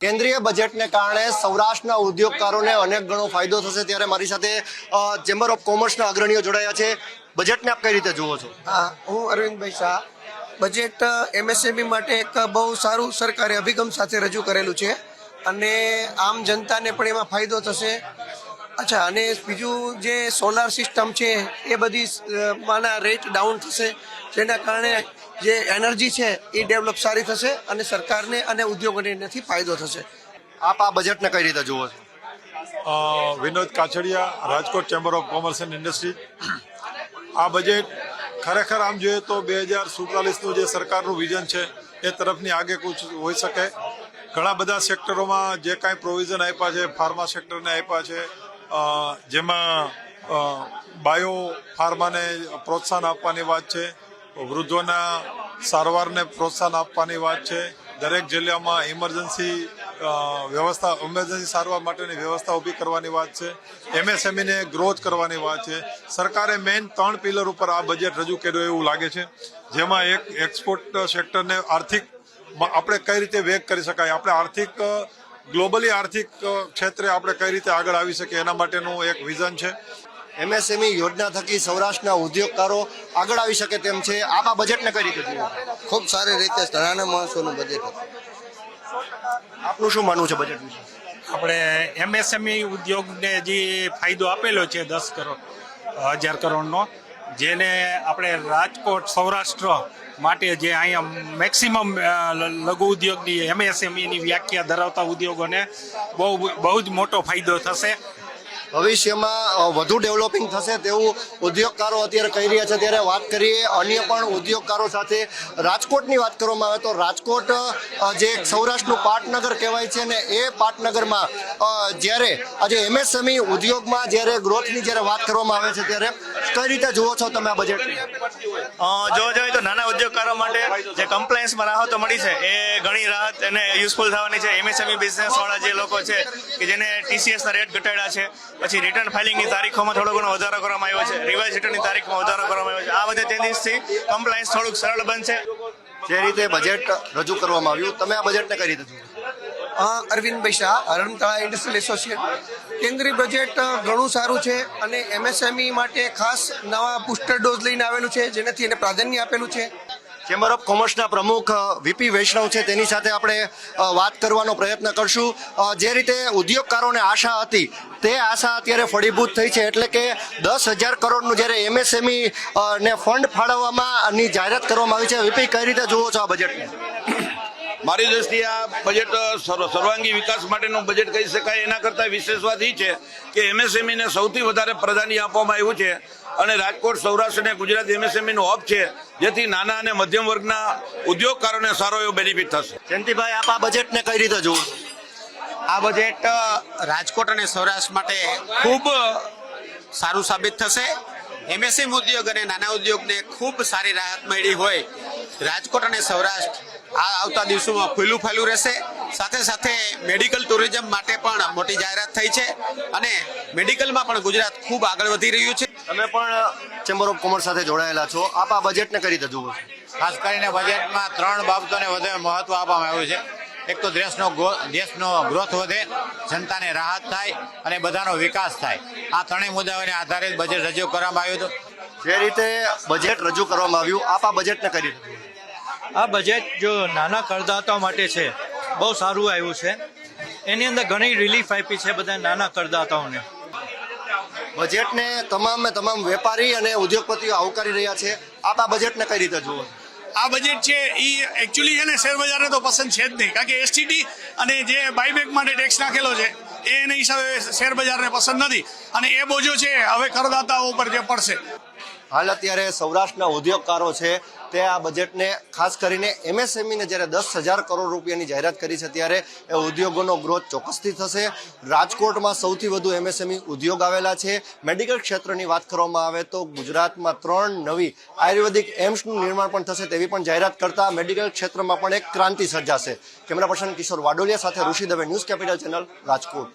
કેન્દ્રીય બજેટને કારણે સૌરાષ્ટ્રના ઉદ્યોગકારોને અનેક ગણો ફાયદો થશે ત્યારે મારી સાથે ચેમ્બર ઓફ કોમર્સના અગ્રણીઓ જોડાયા છે. બજેટને આપ કઈ રીતે જુઓ છો? હા, હું અરવિંદભાઈ શાહ. બજેટ એમએસએમઈ માટે એક બહુ સારું સરકારે અભિગમ સાથે રજૂ કરેલું છે. અને આમ જનતાને પણ એમાં ફાયદો થશે. અચ્છા અને બીજું જે સોલાર સિસ્ટમ છે એ બધી માના રેટ ડાઉન થશે જેના કારણે જે એનર્જી છે એ ડેવલપ સારી થશે અને સરકારને અને ઉદ્યોગોને એનાથી ફાયદો થશે. આપ આ બજેટને કઈ રીતે જુઓ છો? Vinod Kachhadiya Rajkot chamber of commerce and industry આ બજેટ ખરેખર આમ જોઈએ તો બે હજાર સુડતાલીસનું જે સરકારનું વિઝન છે એ તરફની આગે કુછ હોઈ શકે. ઘણા બધા સેક્ટરોમાં જે કાંઈ પ્રોવિઝન આપ્યા છે ફાર્મા સેક્ટરને આપ્યા છે જેમાં બાયો ફાર્માને પ્રોત્સાહન આપવાની વાત છે, વૃદ્ધોના સારવારને પ્રોત્સાહન આપવાની વાત છે, દરેક જિલ્લામાં ઇમરજન્સી વ્યવસ્થા, ઇમરજન્સી સારવાર માટેની વ્યવસ્થા ઊભી કરવાની વાત છે, એમએસએમઈને ગ્રોથ કરવાની વાત છે. સરકારે મેઇન ત્રણ પિલર ઉપર આ બજેટ રજૂ કર્યું એવું લાગે છે, જેમાં એક એક્સપોર્ટ સેક્ટરને આર્થિક, આપણે કઈ રીતે વેગ કરી શકાય? આપણે આર્થિક ગ્લોબલી આર્થિક ક્ષેત્રે આપણે કઈ રીતે આગળ આવી શકીએ એના માટેનું એક વિઝન છે. એમએસએમઈ યોજના થકી સૌરાષ્ટ્રના ઉદ્યોગકારો આગળ આવી શકે તેમ છે. આપ આ બજેટને કઈ રીતે ખૂબ સારી રીતે નાના માણસોનું બજેટ હતું. આપનું શું માનવું છે બજેટ વિશે? આપણે એમએસએમઈ ઉદ્યોગને જે ફાયદો આપેલો છે દસ કરોડ હજાર કરોડનો જેને આપણે રાજકોટ સૌરાષ્ટ્ર માટે જે અહીંયા મેક્સિમમ લઘુ ઉદ્યોગની એમએસએમઈની વ્યાખ્યા ધરાવતા ઉદ્યોગોને બહુ બહુ જ મોટો ફાયદો થશે. ભવિષ્યમાં વધુ ડેવલપિંગ થશે તેવું ઉદ્યોગકારો અત્યારે કહી રહ્યા છે. ત્યારે વાત કરીએ અન્ય પણ ઉદ્યોગકારો સાથે. રાજકોટની વાત કરવામાં આવે તો રાજકોટ જે સૌરાષ્ટ્રનું પાટનગર કહેવાય છે ને એ પાટનગરમાં જ્યારે આજે એમએસએમઈ ઉદ્યોગમાં જ્યારે ગ્રોથની જ્યારે વાત કરવામાં આવે છે ત્યારે કઈ રીતે જુઓ છો તમે આ બજેટ જોવા જઈએ તો નાના ઉદ્યોગકારો માટે જે કમ્પ્લાયન્સમાં રાહતો મળી છે એ ઘણી રાહત એને યુઝફુલ થવાની છે. એમએસએમઈ બિઝનેસવાળા જે લોકો છે કે જેને ટીસીએસના રેટ ઘટાડ્યા છે પછી રિટર્ન ફાઇલિંગની તારીખોમાં થોડો ઘણો વધારો કરવામાં આવ્યો છે. રિવાઇઝ રિટર્નની તારીખમાં વધારો કરવામાં આવ્યો છે. આ બધા ચેન્જીસથી કમ્પ્લાયન્સ થોડુંક સરળ બનશે. જે રીતે બજેટ રજૂ કરવામાં આવ્યું તમે આ બજેટને કઈ રીતે અરવિંદભાઈ શાહ હરણતળા ઇન્ડસ્ટ્રીયલ એસોસિએટ કેન્દ્રીય બજેટ ઘણું સારું છે અને એમએસએમઈ માટે ખાસ નવા બુસ્ટર ડોઝ લઈને આવેલું છે જેનાથી એને પ્રાધાન્ય આપેલું છે. ચેમ્બર ઓફ કોમર્સના પ્રમુખ વીપી વૈષ્ણવ છે, તેની સાથે આપણે વાત કરવાનો પ્રયત્ન કરશું. જે રીતે ઉદ્યોગકારોને આશા હતી, તે આશા અત્યારે ફળીભૂત થઈ છે. એટલે કે દસ હજાર કરોડનું જ્યારે એમએસએમઈ ને ફંડ ફાળવવામાં જાહેરાત કરવામાં આવી છે. વીપી કઈ રીતે જુઓ છો આ બજેટને મારી દ્રષ્ટિએ આ બજેટ સર્વ- સર્વાંગી વિકાસ માટેનું બજેટ કહી શકાય એના કરતાં વિશેષ વાત એ છે કે એમએસએમઈને સૌથી વધારે પ્રાધાન્ય આપવામાં આવ્યું છે અને રાજકોટ સૌરાષ્ટ્ર અને ગુજરાત એમએસએમઈનો હબ છે જેથી નાના અને મધ્યમ વર્ગના ઉદ્યોગકારોને સારો એવો બેનિફિટ થશે. જયંતિભાઈ આપ આ બજેટને કઈ રીતે જુઓ? આ બજેટ રાજકોટ અને સૌરાષ્ટ્ર માટે ખૂબ સારું સાબિત થશે. એમએસએમ ઉદ્યોગ અને નાના ઉદ્યોગને ખૂબ સારી રાહત મળી હોય. રાજકોટ અને સૌરાષ્ટ્ર આ આવતા દિવસોમાં ખુલ્લું ફાયલું રહેશે. સાથે સાથે મેડિકલ ટુરિઝમ માટે પણ મોટી જાહેરાત થઈ છે અને મેડિકલમાં પણ ગુજરાત ખૂબ આગળ વધી રહ્યું છે. તમે પણ ચેમ્બર ઓફ કોમર્સ સાથે જોડાયેલા છો. આપ આ બજેટને કરી દીધું ખાસ કરીને બજેટમાં ત્રણ બાબતોને વધારે મહત્વ આપવામાં આવ્યું છે. એક તો દેશનો દેશનો ગ્રોથ વધે જનતાને રાહત થાય અને બધાનો વિકાસ થાય. આ ત્રણેય મુદ્દાઓને આધારિત બજેટ રજૂ કરવામાં આવ્યું હતું. જે રીતે બજેટ રજૂ કરવામાં આવ્યું આપ આ બજેટને કરી? આ બજેટ જો નાના કરદાતાઓ માટે છે બહુ સારું આવ્યું છે. એની અંદર ઘણી રિલીફ આપી છે બધા નાના કરદાતાઓને. બજેટને તમામે તમામ વેપારી અને ઉદ્યોગપતિઓ આવકારી રહ્યા છે. આપ આ બજેટને કઈ રીતે જુઓ? છો? આ બજેટ છે એ એકચ્યુઅલી છે ને શેરબજારને તો પસંદ છે જ નહીં. કારણ કે એસટીટી અને જે બાયબેક માટે ટેક્સ નાખેલો છે એ એના હિસાબે શેરબજારને પસંદ નથી. અને એ બોજો છે હવે કરદાતાઓ ઉપર જે પડશે. હાલ અત્યારે સૌરાષ્ટ્રના ઉદ્યોગકારો છે તે આ બજેટને ખાસ કરીને એમએસએમઈને જ્યારે દસ હજાર કરોડ રૂપિયાની જાહેરાત કરી છે, ત્યારે એ ઉદ્યોગોનો ગ્રોથ ચોક્કસથી થશે. રાજકોટમાં સૌથી વધુ એમએસએમઈ ઉદ્યોગ આવેલા છે. મેડિકલ ક્ષેત્રની વાત કરવામાં આવે તો ગુજરાતમાં ત્રણ નવી આયુર્વેદિક એમ્સનું નિર્માણ પણ થશે તેવી પણ જાહેરાત કરતા મેડિકલ ક્ષેત્રમાં પણ એક ક્રાંતિ સર્જાશે. કેમેરા પર્સન કિશોર વાડોલિયા સાથે Rishi Dave news capital channel Rajkot.